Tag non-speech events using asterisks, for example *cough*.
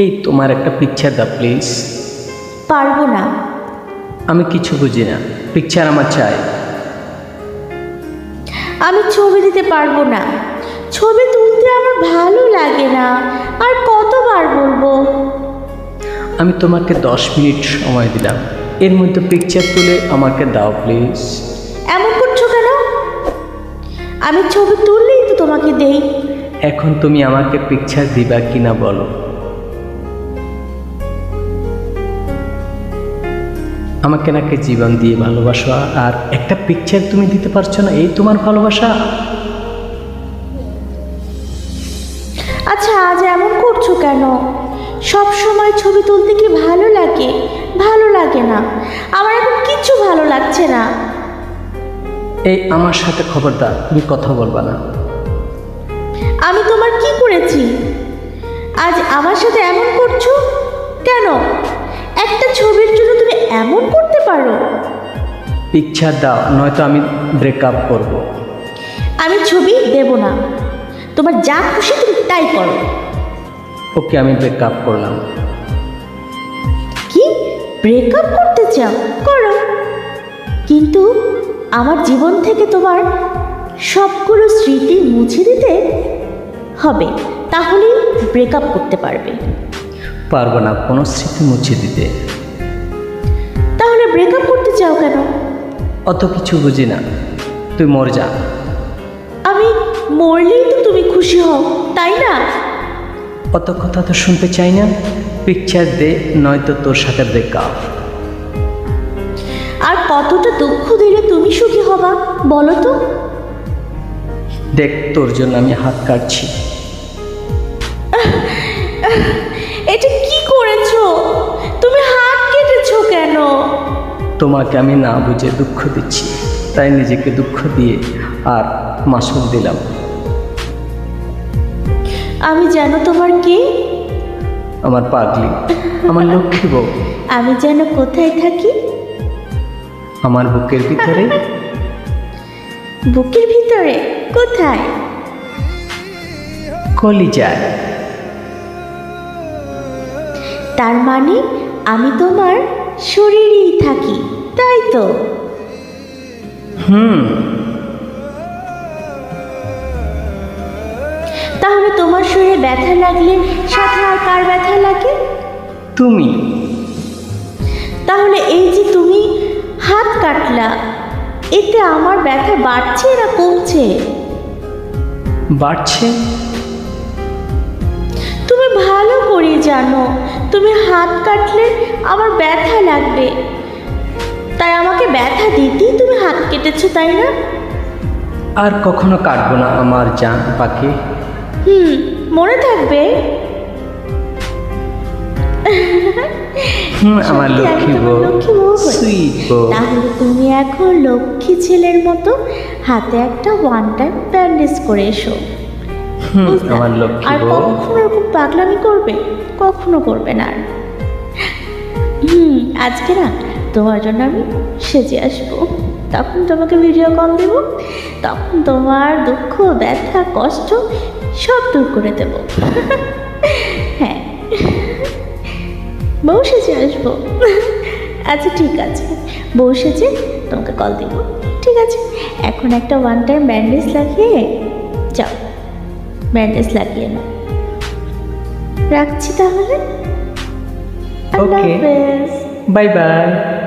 এই তোমার একটা পিকচার দাও প্লিজ পারব না। আমি কিছু বুঝি না। পিকচার আমার চাই। আমি ছবি দিতে পারব না। ছবি তুলতে আমার ভালো লাগে না। আর কতবার বলব? আমি তোমাকে দশ মিনিট সময় দিলাম। এর মধ্যে পিকচার তুলে আমাকে দাও প্লিজ এমন করছ কেন? আমি ছবি তুললেই তো তোমাকে দেই। এখন তুমি আমাকে পিকচার দিবা কিনা বলো। আমাকে নাকি জীবন দিয়ে ভালোবাসো আর একটা পিকচার তুমি দিতে পারছ না এই তোমার ভালোবাসা? আচ্ছা আজ এমন করছ কেন? সব সময় ছবি তুলতে কি ভালো লাগে? ভালো লাগে না। আমার এখন কিচ্ছু ভালো লাগছে না। এই আমার সাথে খবরদার তুমি কথা বলবা না। আমি তোমার কি করেছি? আজ আমার সাথে এমন করছ? কেন? একটা ছবির জন্য এমন করতে পারো? পিকচার দাও নয়তো আমি ব্রেকআপ করব। আমি ছবি দেব না। তোমার যা খুশি তুমি তাই করো। ওকে আমি ব্রেকআপ করলাম। কি? ব্রেকআপ করতে চাও? করো। কিন্তু আমার জীবন থেকে তোমার সবগুলো স্মৃতি মুছে দিতে হবে। তাহলেই ব্রেকআপ করতে পারবে। পারব না কোনো স্মৃতি মুছে দিতে। ব্রেকআপ করতে চাও কেন? অত কিছু বুঝি না। তুই মর যা। আমি মরলেই তো তুমি খুশি হও তাই না? অত কথা তো শুনতে চাই না। পিকচার দে নয়তো তোর সাথে ব্রেকআপ আর কতটা দুঃখ দিলে তুমি সুখী হবা বলো তো? দেখ তোর জন্য আমি হাত কাটছি। তোমাকে আমি না বুঝে দুঃখ দিচ্ছি। তাই নিজেকে দুঃখ দিয়ে আর মাসুল দিলাম। আমি যেন তোমার কে? আমার পাগলি আমার লক্ষ্মী বউ। আমি যেন কোথায় থাকি? আমার বুকের ভিতরে। বুকের ভিতরে? কোথায়? কলিজায়। তার মানে আমি তোমার শরীরেই থাকি। তাই তো। হুম। তাহলে তোমার শরীরে ব্যথা লাগলে সাথে আর কার ব্যথা লাগে? তুমি। তাহলে এই যে তুমি হাত কাটলা এতে আমার ব্যথা বাড়ছে না কমছে? বাড়ছে? তুমি ভালো করে জানো তুমি হাত কাটলে আমার ব্যথা লাগবে। তাই আমাকে ব্যথা দিতেই তুমি হাত কেটেছো তাই না? আর কখনো কাটবো না আমার জান পাখি। হুম মনে থাকবে। আমার লক্ষ্মী বউ। তাহলে তুমি এখন লক্ষ্মী ছেলের মতো হাতে একটা ওয়ান টাইম ব্যান্ডেজ করে এসো। আমার লক্ষ্মী আর কখনো এরকম পাগলামি করবে? কখনো করবে না আর। হুম আজকে না তোমার জন্য আমি সেজে আসব। তখন তোমাকে ভিডিও কল দেব। তখন তোমার দুঃখ ব্যথা কষ্ট সব দূর করে দেব। *laughs* হ্যাঁ। বউ সেজে আসব। আচ্ছা ঠিক আছে। বউ সেজে তোমাকে কল দিব। ঠিক আছে। এখন একটা ওয়ান টাইম ব্যান্ডেজ লাগিয়ে যাও। ব্যান্ডেজ লাগিয়ে নাও। রাখছি তাহলে. Bye bye